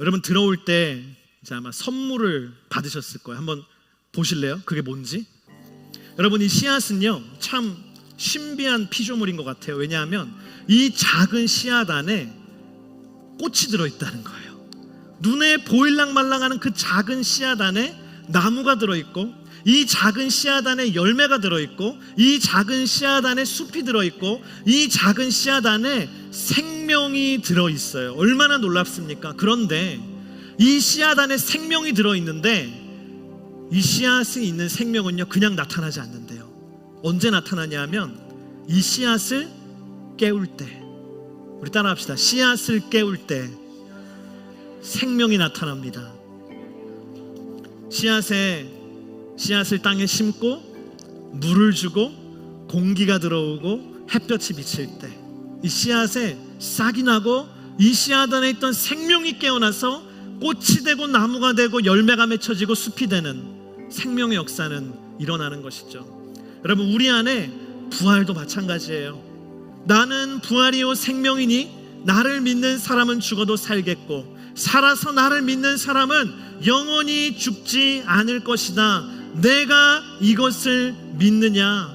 여러분 들어올 때 이제 아마 선물을 받으셨을 거예요. 한번 보실래요? 그게 뭔지? 여러분 이 씨앗은요 참 신비한 피조물인 것 같아요. 왜냐하면 이 작은 씨앗 안에 꽃이 들어 있다는 거예요. 눈에 보일랑 말랑하는 그 작은 씨앗 안에 나무가 들어 있고 이 작은 씨앗 안에 열매가 들어 있고 이 작은 씨앗 안에 숲이 들어 있고 이 작은 씨앗 안에 생명이 들어 있어요. 얼마나 놀랍습니까? 그런데 이 씨앗 안에 생명이 들어 있는데 이 씨앗이 있는 생명은요 그냥 나타나지 않는데요. 언제 나타나냐면 이 씨앗을 깨울 때 우리 따라합시다. 씨앗을 깨울 때 생명이 나타납니다. 씨앗에 씨앗을 땅에 심고 물을 주고 공기가 들어오고 햇볕이 비칠 때 이 씨앗에 싹이 나고 이 씨앗 안에 있던 생명이 깨어나서 꽃이 되고 나무가 되고 열매가 맺혀지고 숲이 되는 생명의 역사는 일어나는 것이죠. 여러분 우리 안에 부활도 마찬가지예요. 나는 부활이요 생명이니 나를 믿는 사람은 죽어도 살겠고 살아서 나를 믿는 사람은 영원히 죽지 않을 것이다. 내가 이것을 믿느냐?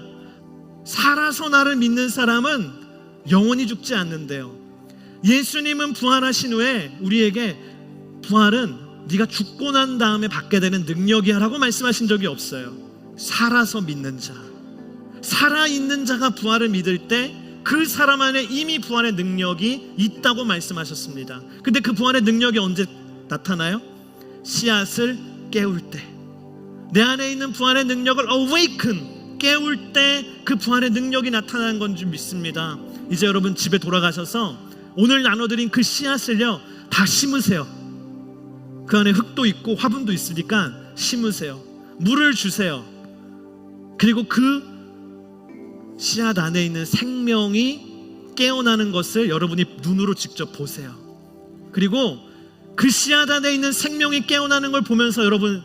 살아서 나를 믿는 사람은 영원히 죽지 않는데요. 예수님은 부활하신 후에 우리에게 부활은 네가 죽고 난 다음에 받게 되는 능력이야라고 말씀하신 적이 없어요. 살아서 믿는 자, 살아 있는 자가 부활을 믿을 때 그 사람 안에 이미 부활의 능력이 있다고 말씀하셨습니다. 근데 그 부활의 능력이 언제 나타나요? 씨앗을 깨울 때. 내 안에 있는 부활의 능력을 awaken 깨울 때 그 부활의 능력이 나타나는 건 줄 믿습니다. 이제 여러분 집에 돌아가셔서 오늘 나눠드린 그 씨앗을요 다 심으세요. 그 안에 흙도 있고 화분도 있으니까 심으세요. 물을 주세요. 그리고 그 씨앗 안에 있는 생명이 깨어나는 것을 여러분이 눈으로 직접 보세요. 그리고 그 씨앗 안에 있는 생명이 깨어나는 걸 보면서 여러분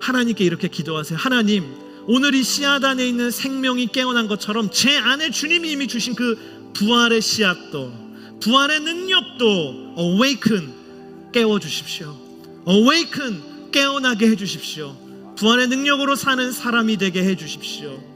하나님께 이렇게 기도하세요. 하나님, 오늘 이 씨앗 안에 있는 생명이 깨어난 것처럼 제 안에 주님이 이미 주신 그 부활의 씨앗도 부활의 능력도 awaken 깨워 주십시오. awaken 깨어나게 해 주십시오. 부활의 능력으로 사는 사람이 되게 해 주십시오.